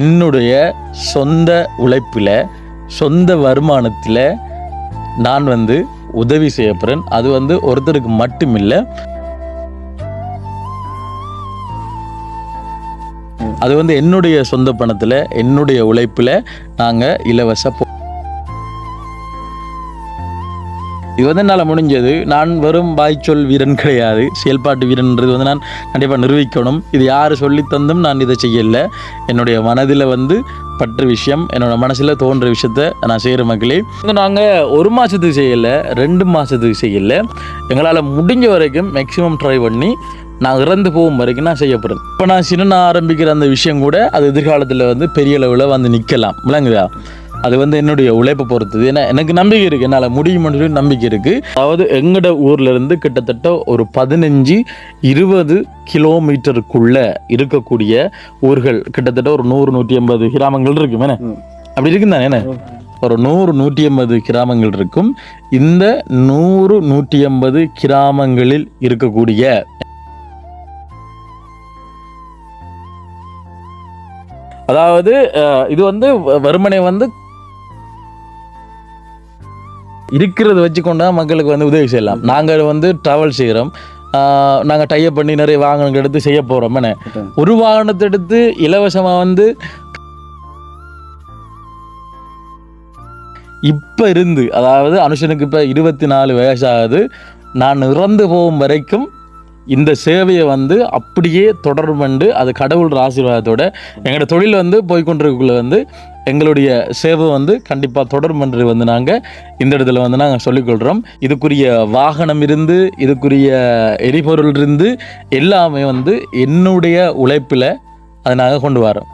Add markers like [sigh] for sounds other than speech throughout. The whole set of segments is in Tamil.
என்னுடைய சொந்த உழைப்பில் சொந்த வருமானத்தில் நான் வந்து உதவி செய்யப்படுறேன் அது வந்து ஒருத்தருக்கு மட்டுமில்லை. அது வந்து என்னுடைய சொந்த பணத்தில் என்னுடைய உழைப்பில் நாங்கள் இலவச இது வந்து என்னால் முடிஞ்சது. நான் வெறும் வாய்ச்சொல் வீரன் கிடையாது. செயல்பாட்டு வீரன்றது வந்து நான் கண்டிப்பாக நிரூபிக்கணும். இது யார் சொல்லித்தந்தும் நான் இதை செய்யலை. என்னுடைய மனதில் வந்து பற்ற விஷயம் என்னோடய மனசில் தோன்ற விஷயத்த நான் செய்கிற மக்களே. நாங்கள் ஒரு மாதத்துக்கு செய்யலை ரெண்டு மாதத்துக்கு செய்யலை. எங்களால் முடிஞ்ச வரைக்கும் மேக்ஸிமம் ட்ரை பண்ணி நான் இறந்து போகும் வரைக்கும் நான் செய்யப்படுறேன் இப்போ நான் சின்ன ஆரம்பிக்கிற அந்த விஷயம் கூட அது எதிர்காலத்தில் வந்து பெரிய அளவில் வந்து நிற்கலாம் விளங்குதா? அது வந்து என்னுடைய உழைப்பை பொறுத்தது. ஏன்னா எனக்கு நம்பிக்கை இருக்குது என்னால் முடியும்னு சொல்லி நம்பிக்கை இருக்குது அதாவது எங்கட ஊர்ல இருந்து கிட்டத்தட்ட ஒரு பதினஞ்சு இருபது கிலோமீட்டருக்குள்ள இருக்கக்கூடிய ஊர்கள் கிட்டத்தட்ட ஒரு நூறு நூற்றி ஐம்பது கிராமங்கள் இருக்கும். என்ன? அப்படி இருக்கும் தானே என்ன ஒரு நூறு நூற்றி ஐம்பது கிராமங்கள் இருக்கும். இந்த நூறு நூற்றி ஐம்பது கிராமங்களில் இருக்கக்கூடிய அதாவது இது வந்து வறுமனை வந்து இருக்கிறத வச்சுக்கொண்டா மக்களுக்கு வந்து உதவி செய்யலாம். நாங்கள் வந்து ட்ராவல் செய்கிறோம். நாங்கள் டைப் பண்ணி நிறைய வாகனங்கள் எடுத்து செய்ய போகிறோம் என்ன ஒரு வாகனத்தை எடுத்து இலவசமாக வந்து இப்போ இருந்து அதாவது அனுஷனுக்கு இப்போ இருபத்தி நாலு வயசாகுது. நான் இறந்து போகும் வரைக்கும் இந்த சேவையை வந்து அப்படியே தொடர்பண்டு அது கடவுள் ஆசீர்வாதத்தோட எங்களோட தொழில் வந்து போய்கொண்டிருக்குள்ள வந்து எங்களுடைய சேவை வந்து கண்டிப்பாக தொடர்பன்று வந்து நாங்கள் இந்த இடத்துல வந்து நாங்கள் சொல்லிக்கொள்கிறோம் இதுக்குரிய வாகனம் இருந்து இதுக்குரிய எரிபொருள் இருந்து எல்லாமே வந்து என்னுடைய உழைப்பில் அதை நாங்கள் கொண்டு வரோம்.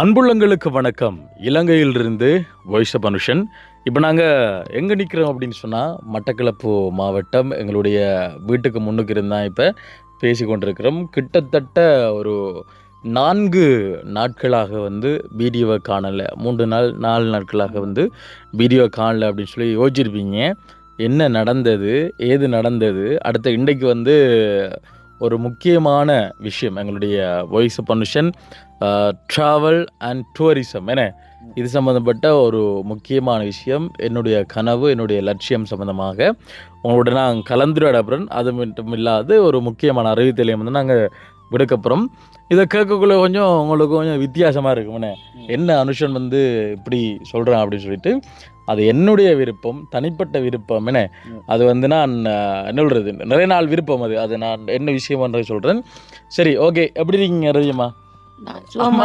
அன்புள்ளங்களுக்கு வணக்கம். இலங்கையிலிருந்து வைஷ மனுஷன் இப்போ நாங்கள் எங்கே நிற்கிறோம் அப்படின்னு சொன்னால் மட்டக்களப்பு மாவட்டம் எங்களுடைய வீட்டுக்கு முன்னுக்கு இருந்தால் இப்போ பேசி கொண்டிருக்கிறோம் கிட்டத்தட்ட ஒரு நான்கு நாட்களாக வந்து வீடியோவை காணலை. மூன்று நாள் நாலு நாட்களாக வந்து வீடியோ காணலை அப்படின்னு சொல்லி யோசிச்சிருப்பீங்க. என்ன நடந்தது ஏது நடந்தது? அடுத்த இன்றைக்கு வந்து ஒரு முக்கியமான விஷயம் எங்களுடைய வாய்ஸ் பனுஷன் ட்ராவல் அண்ட் டூரிசம் என்ன? இது சம்மந்தப்பட்ட ஒரு முக்கியமான விஷயம். என்னுடைய கனவு என்னுடைய லட்சியம் சம்மந்தமாக உங்களோட நான் கலந்துரையாடப்புறேன் அது மட்டும் இல்லாது ஒரு முக்கியமான அறிவித்தலையும் வந்து நாங்கள் விடுக்கப்புறம் இதை கேட்கக்குள்ள கொஞ்சம் உங்களுக்கு கொஞ்சம் வித்தியாசமாக இருக்கும் என்ன அனுஷன் வந்து இப்படி சொல்கிறான் அப்படின்னு சொல்லிட்டு அது என்னுடைய விருப்பம் தனிப்பட்ட விருப்பம் என்ன. அது வந்து நான் என்ன சொல்கிறது நிறைய நாள் விருப்பம் அது. அது நான் என்ன விஷயம்ன்றது சொல்கிறேன் சரி ஓகே. எப்படி இருக்கீங்க ரவியம்மா? சுகமா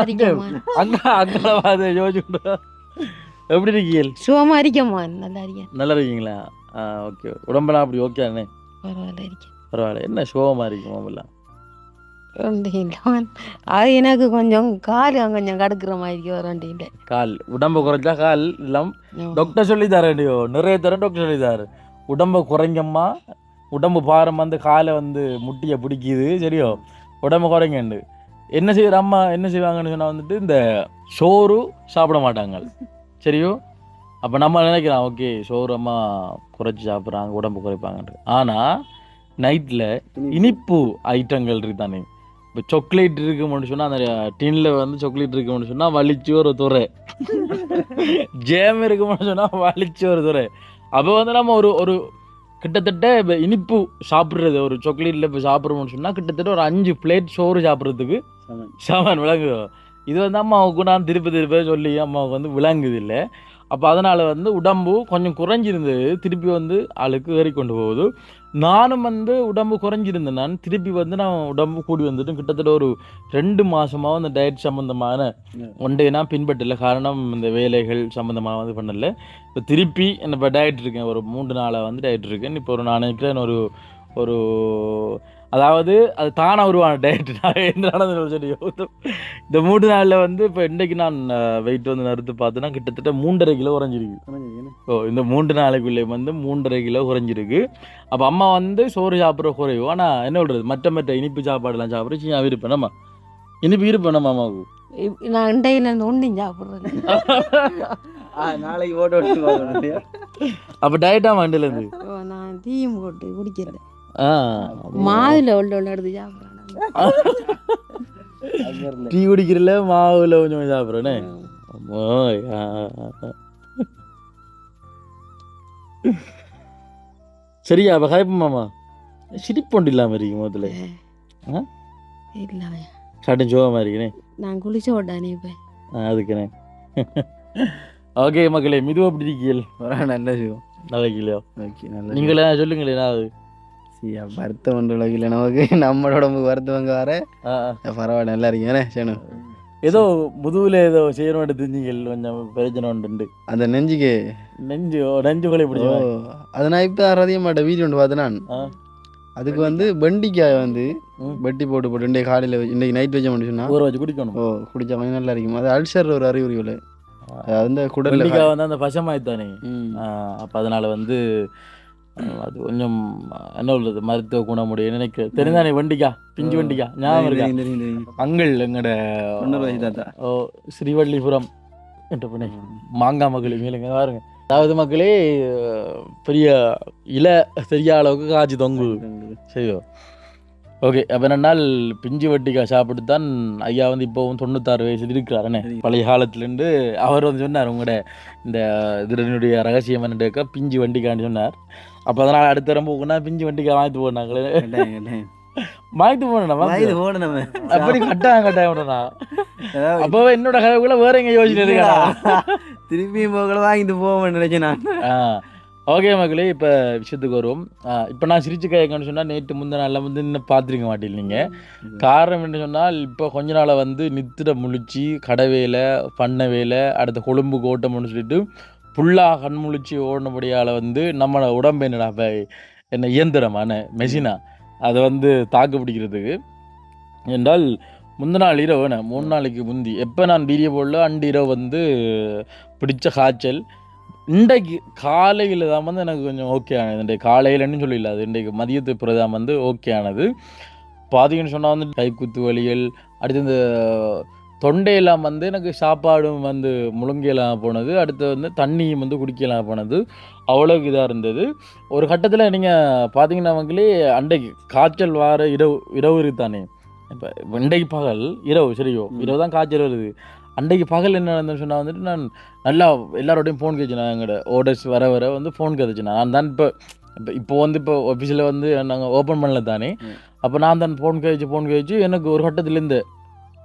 எப்படி இருக்கீங்க? சுகமா இருக்கேம்மா நல்லா இருக்கேன் நல்லா இருக்கீங்களா ஓகே. உடம்பெல்லாம் அப்படி ஓகே தானே? பரவாயில்ல இருக்கேன். பரவாயில்ல. என்ன சோகமாக இருக்கு மாமெல்லாம் அது எனக்கு கொஞ்சம் கால் கொஞ்சம் கடுக்கிற மாதிரி வரண்டி இல்லை. கால். உடம்பை குறைச்சா கால் எல்லாம் டாக்டர் சொல்லி தரேன்டியோ நிறைய தரம் டாக்டர் சொல்லி தராரு உடம்பை குறைங்கம்மா உடம்பு பாரம் வந்து காலை வந்து முட்டியை பிடிக்குது சரியோ? உடம்பு குறைங்கண்டு என்ன செய்யற அம்மா என்ன செய்வாங்கன்னு சொன்னால் வந்துட்டு இந்த சோறு சாப்பிட மாட்டாங்க. சரியோ? அப்போ நம்ம நினைக்கிறோம் ஓகே சோறு அம்மா குறைச்சி சாப்பிட்றாங்க உடம்பு குறைப்பாங்கன்ட்டு ஆனால் நைட்டில் இனிப்பு ஐட்டங்கள் இருக்குதானே? இப்போ சாக்லேட் இருக்குன்னு சொன்னால் அந்த டின்ல வந்து சாக்லேட் இருக்குன்னு சொன்னால் வலிச்சு ஒரு துறை. ஜேம் இருக்குன்னு சொன்னால் வலிச்சு ஒரு துறை. அப்போ வந்து நம்ம ஒரு ஒரு கிட்டத்தட்ட இப்போ இனிப்பு சாப்பிட்றது ஒரு சாக்லேட்டில் இப்போ சாப்பிட்றோம்னு சொன்னால் கிட்டத்தட்ட ஒரு அஞ்சு பிளேட் சோறு சாப்பிட்றதுக்கு [laughs] சாமான் விளங்குதோ? இது வந்து அம்மாவுக்கு நான் திருப்பி திருப்பி சொல்லி அம்மாவுக்கு வந்து விளங்குது இல்லை. அப்போ அதனால் வந்து உடம்பு கொஞ்சம் குறைஞ்சிருந்தது. திருப்பி வந்து ஆளுக்கு ஏறி கொண்டு போகுது. நானும் வந்து உடம்பு குறைஞ்சிருந்தேன். நான் திருப்பி வந்து நான் உடம்பு கூடி வந்துட்டு கிட்டத்தட்ட ஒரு ரெண்டு மாதமாக அந்த டயட் சம்மந்தமான ஒன் டே நான் பின்பற்றல. காரணம் இந்த வேலைகள் சம்மந்தமாக வந்து பண்ணல. இப்போ திருப்பி இப்போ டயட் இருக்கேன். ஒரு மூன்று நாளாக வந்து டயட் இருக்கேன். இப்போ ஒரு நான் நினைக்கிறேன் ஒரு ஒரு அதாவது அது தானாக உருவான டயட் [laughs] நான் எந்த நடந்து சொல்லி இந்த மூன்று நாளில் வந்து இப்போ இன்றைக்கு நான் வெயிட் வந்து நறுத்து பார்த்தேன்னா கிட்டத்தட்ட மூன்றரை கிலோ குறைஞ்சிருக்கு. ஓ இந்த மூன்று நாளைக்குள்ளே வந்து மூன்றரை கிலோ குறைஞ்சிருக்கு. அப்போ அம்மா வந்து சோறு சாப்பிட்ற குறைவு. ஆனால் என்ன சொல்கிறது மற்ற மற்ற இனிப்பு சாப்பாடுலாம் சாப்பிட்ற விருப்பம். நம்ம இனிப்பு இருப்பேன் நம்ம அம்மாவுக்கு நான் இண்டையில ஒன்றும் சாப்பிட்றேன் நாளைக்கு ஓட்ட அப்போ டயட்டா மண்டிலேருந்து ஓ, நான் டீயும் போட்டு குடிக்கிறேன். உள்ள உள்ள எடுத்து சாப்பிட்றேன் டீ குடிக்கிறல மாவுல கொஞ்சம் கொஞ்சம் சாப்பிட்றேனே. சரியா அப்போ காய்ப்பமாமா சிரிப்பொண்டு இல்லாமல் இருக்கு முதல்ல ஆ? இல்லை காட்டும் சோகமாக இருக்குனே நான் குளிச்ச விட்டானே இப்போ ஆ அதுக்குண்ணே ஓகே மக்களே மிதுவா அப்படி இருக்கீள் நல்ல கிலோ ஓகே நல்ல நீங்களே சொல்லுங்களேன் ஏதாவது சியா வருத்தம் ஒன்று இல்லை நமக்கு நம்மளோட உடம்புக்கு வருத்தவங்க வர. பரவாயில்ல நல்லா இருக்கீங்க. சேனு ஏதோ முதுகுல ஏதோ செய்யணும் தெரிஞ்சுங்கள் கொஞ்சம் பிரச்சனை உண்டு அந்த நெஞ்சுக்கு? நெஞ்சு நெஞ்சு கொலை ஓ பிடிச்ச அதை நான் இப்போ அதிக மாட்டேன் வீடியோ ஒன்று பார்த்தேன் நான். அதுக்கு வந்து வெண்டிக்காய். வந்து. வெட்டி போட்டு போட்டு இன்றைக்கு காலையில் இன்றைக்கு நைட் வச்ச மட்டும் சொன்னா. ஊற வச்சு குடிக்கணும். ஓ குடிச்சா கொஞ்சம் நல்லா இருக்கும். அது அல்சர் ஒரு அறிகுறிகள் குடலில் வெள்ளிக்காய் வந்து அந்த பசமாய்த்தானே. அப்போ அதனால வந்து அது கொஞ்சம் என்ன சொல்றது மருத்துவ குணமுடைய நினைக்க தெரிந்தானே வெண்டிக்கா? பிஞ்சு வெண்டிக்கா? ஞாபகம் இருக்கா. அங்கள் எங்கட ஓ ஸ்ரீவல்லிபுரம். என்ற பண்ணி. மாங்காய் மகளி மேலுங்க பாருங்க. அதாவது மக்களே பெரிய இலை சரியா அளவுக்கு காய்ச்சி தொங்கு. சரியோ? ஓகே அப்போ என்னென்னால் பிஞ்சு வட்டிக்காய் சாப்பிட்டு தான் ஐயா வந்து இப்போவும் தொண்ணூத்தாறு வயசுல இருக்கிறாருண்ணே பழைய காலத்துலேருந்து அவர் வந்து சொன்னார் உங்களோட இந்த இதனுடைய ரகசியம் என்னட்டு பிஞ்சு வண்டிக்கான்னு சொன்னார். அப்போ அதனால் அடுத்த ரொம்ப போகுனா பிஞ்சு வண்டிக்காய் வாங்கிட்டு போனாங்களே. வாங்கிட்டு போனேன் வயது போன நம்ம. அப்படி கட்டாயம் கட்டாயம் விடணா அப்போ என்னோட கதைக்குள்ள வேற எங்க யோசிச்சு இருக்கா [laughs] திருப்பியும் போகல வாங்கிட்டு போவேன் நினைச்சேன் நான். ஓகே மக்களே இப்போ விஷயத்துக்கு வருவோம். இப்போ நான் சிரிச்சு கேட்கணும்னு சொன்னால் நேற்று முந்தின நாளில் வந்து இன்னும் பார்த்துருக்க மாட்டீங்க நீங்கள் காரணம் என்ன சொன்னால் இப்போ கொஞ்ச நாளை வந்து நித்திர முழிச்சு கடை வேலை பண்ண வேலை அடுத்த கொழும்பு கோட்டம்னு சொல்லிட்டு ஃபுல்லாக கண் முழிச்சு ஓடினபடியால் வந்து நம்ம உடம்பு என்னடா என்ன இயந்திரமான மெஷினா? அதை வந்து தாக்கு பிடிக்கிறதுக்கு என்றால் முந்த நாள் இரவு மூணு நாளைக்கு முந்தி. எப்போ நான் வீடியோ போடல அண்டு இரவு வந்து பிடிச்ச காய்ச்சல் இன்றைக்கு காலையில் தான் வந்து எனக்கு கொஞ்சம் ஓகே ஆனது. இன்றைக்கு காலையிலன்னு சொல்லிடல அது இன்றைக்கு மதியத்து பிறகு தான் வந்து ஓகே ஆனது. பார்த்தீங்கன்னு சொன்னால் வந்து கைக்குத்து வலிகள் அடுத்து இந்த தொண்டையெல்லாம் வந்து எனக்கு சாப்பாடும் வந்து முழுங்கியெல்லாம் போனது. அடுத்து வந்து தண்ணியும் வந்து குடிக்கலாம் போனது. அவ்வளோக்கு இதாக இருந்தது. ஒரு கட்டத்தில் நீங்கள் பார்த்தீங்கன்னா மக்களே அன்றைக்கு காய்ச்சல் வார இரவு இரவு இருக்குதானே? இப்போ இன்றைக்கு பகல் இரவு சரியோ? இரவு தான் காய்ச்சல் வருது. அன்றைக்கு பகல் என்ன நடந்ததுன்னு சொன்னால் வந்துட்டு நான் நல்லா எல்லாரோடையும் ஃபோன் கேச்சு நான் எங்களோட ஓடர்ஸ் வர வர வந்து ஃபோன் கதைச்சு நான் தான் இப்போ இப்போ இப்போ வந்து இப்போ ஆஃபீஸில் வந்து நாங்கள் ஓப்பன் பண்ணல தானே. அப்போ நான் தான் ஃபோன் கழிச்சு ஃபோன் கழிச்சு எனக்கு ஒரு கட்டத்துலேருந்து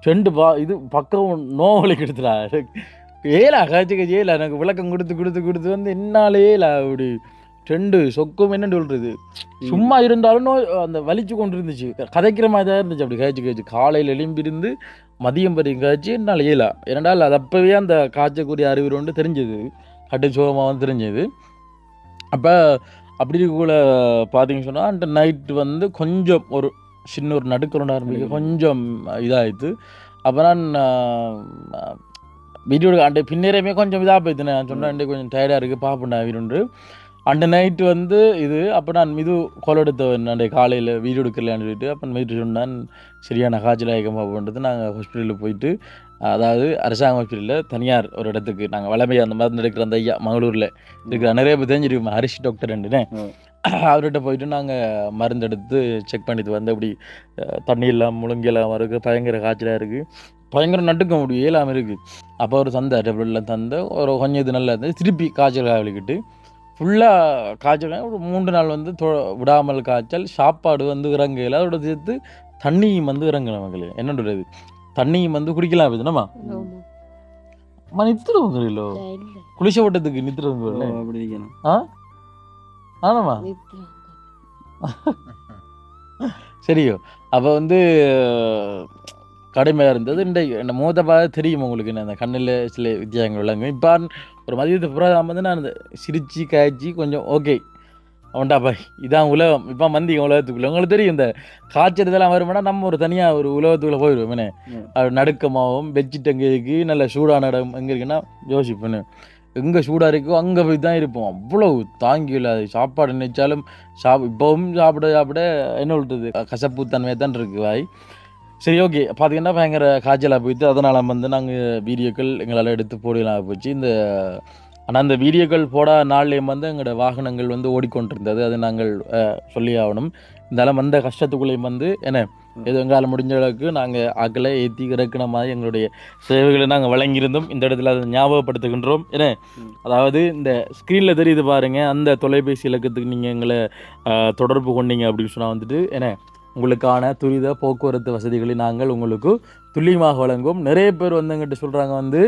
ரெண்டு பா இது பக்கம் நோவலி கெடுத்துடா ஏலா காய்ச்சி காய்ச்சி ஏலா எனக்கு விளக்கம் கொடுத்து கொடுத்து கொடுத்து வந்து என்னாலே ஏலா அப்படி. ரெண்டு சொக்கும் என்னன்னு சொல்கிறது சும்மா இருந்தாலும் அந்த வலிச்சு கொண்டு இருந்துச்சு கதைக்கிற மாதிரி தான் இருந்துச்சு. அப்படி காய்ச்சி காய்ச்சி காலையில் எலும்பிருந்து மதியம் வரைக்கும் காய்ச்சி என்னால் இயலா. ஏனென்றால் அது அப்போவே அந்த காய்ச்சக்கூடிய அறிவு ஒன்று தெரிஞ்சது. கட்டு சோகமாக வந்து தெரிஞ்சது. அப்போ அப்படி இருக்கக்குள்ள பார்த்தீங்கன்னு சொன்னால் அந்த நைட்டு வந்து கொஞ்சம் ஒரு சின்ன ஒரு நடுக்கிறோண்டா ஆரம்பிக்க கொஞ்சம் இதாகிடுது அப்போ நான் வீடியோ அந்த பின்னேறமே கொஞ்சம் இதாக போயிடுது நான் சொன்னேன் கொஞ்சம் டயர்டாக இருக்குது பார்ப்பேன்டா வீடு அந்த நைட்டு வந்து இது அப்போ நான் மிது கொலை எடுத்தவன். அன்றைய காலையில் வீடியோ எடுக்கலான்னு சொல்லிட்டு அப்போ மீட்டு சொன்னான் சரியான காய்ச்சல் ஆயக்கமாக பண்ணுறது நாங்கள் ஹாஸ்பிட்டலில் போயிட்டு அதாவது அரசாங்க ஹாஸ்பிட்டலில் தனியார் ஒரு இடத்துக்கு நாங்கள் வளமையாக அந்த மருந்து எடுக்கிற அந்த ஐயா மங்களூரில் இருக்கிற நிறைய பேர் தெரிஞ்சிருக்கோம் ஹரிஷ் டாக்டர்ன்ட்டுனே ம். அவர்கிட்ட போயிட்டு நாங்கள் மருந்து எடுத்து செக் பண்ணிட்டு வந்து அப்படி தண்ணி எல்லாம் முழுங்கெல்லாம் இருக்குது பயங்கர காய்ச்சலாக இருக்குது பயங்கர நட்டுக்க முடியும் இயலாமல் இருக்குது அப்போ ஒரு தந்த டெப்லெட்லாம் தந்த ஒரு கொஞ்சம் இது நல்லா இருந்தது. திருப்பி காய்ச்சல் காவலிக்கிட்டு ஃபுல்லாக காய்ச்சல் ஒரு மூன்று நாள் வந்து தொ விடாமல் காய்ச்சல் சாப்பாடு வந்து இறங்கல. அதோட சேர்த்து தண்ணியும் வந்து இறங்கல மக்களே. என்னன்றது தண்ணியும் வந்து குடிக்கலாம் ஆமா. அம்மா நித்துருவங்க இல்லோ குளிச்ச ஓட்டத்துக்கு இருக்கணும். ஆ? ஆனாமா நித்ரா. [laughs] சரியோ. அப்போ வந்து கடுமையாக இருந்தது. இன்றைக்கு இந்த பார்த்து தெரியும் உங்களுக்கு என்ன அந்த கண்ணில் சில வித்தியாசங்கள் விளங்கும். இப்போ ஒரு மதியத்து புறம் வந்து நான் இந்த சிரிச்சு காய்ச்சி கொஞ்சம் ஓகே அவன்டா பாய் இதான் உலகம். இப்போ மந்தி உலகத்துக்குள்ள. உங்களுக்கு தெரியும் இந்த காய்ச்சல் இதெல்லாம் வருமானா நம்ம ஒரு தனியாக ஒரு உலகத்துக்குள்ளே போயிடுவோம். அது நடுக்கமாகவும் பெட்ஷீட் எங்கே இருக்கு நல்ல சூடான இடம் எங்கே இருக்குன்னா யோசிப்பேன். எங்கே சூடாக இருக்கோ அங்கே போய் தான் இருப்போம். அவ்வளவு தாங்கியில் அது. சாப்பாடு நினைச்சாலும் சாப் இப்போவும் சாப்பிட சாப்பிட என்ன சொல்றது? கசப்பு தன்மையாக தான் இருக்கு வாய் சரி ஓகே பார்த்தீங்கன்னா பயங்கர காய்ச்சலாக போயிட்டு அதனால் வந்து நாங்கள் வீடியோக்கள் எங்களால் எடுத்து போடலாம் போச்சு இந்த ஆனால் அந்த வீடியோக்கள் போட நாள்லேயும் வந்து எங்களோட வாகனங்கள் வந்து ஓடிக்கொண்டிருந்தது. அது நாங்கள் சொல்லி ஆகணும். இருந்தாலும் வந்த கஷ்டத்துக்குள்ளேயும் வந்து என்ன ஏதோ எங்களால் முடிஞ்ச அளவுக்கு நாங்கள் ஆக்களை ஏற்றி இறக்குன மாதிரி எங்களுடைய சேவைகளை நாங்கள் வழங்கியிருந்தோம். இந்த இடத்துல அதை ஞாபகப்படுத்துகின்றோம். என்ன அதாவது இந்த ஸ்க்ரீனில் தெரியுது பாருங்கள் அந்த தொலைபேசி இலக்கத்துக்கு நீங்கள் எங்களை தொடர்பு கொண்டீங்க அப்படின்னு சொன்னால் வந்துட்டு என்ன உங்களுக்கான துரித போக்குவரத்து வசதிகளை நாங்கள் உங்களுக்கு துல்லியமாக வழங்குவோம். நிறைய பேர் வந்து எங்கிட்ட சொல்கிறாங்க வந்து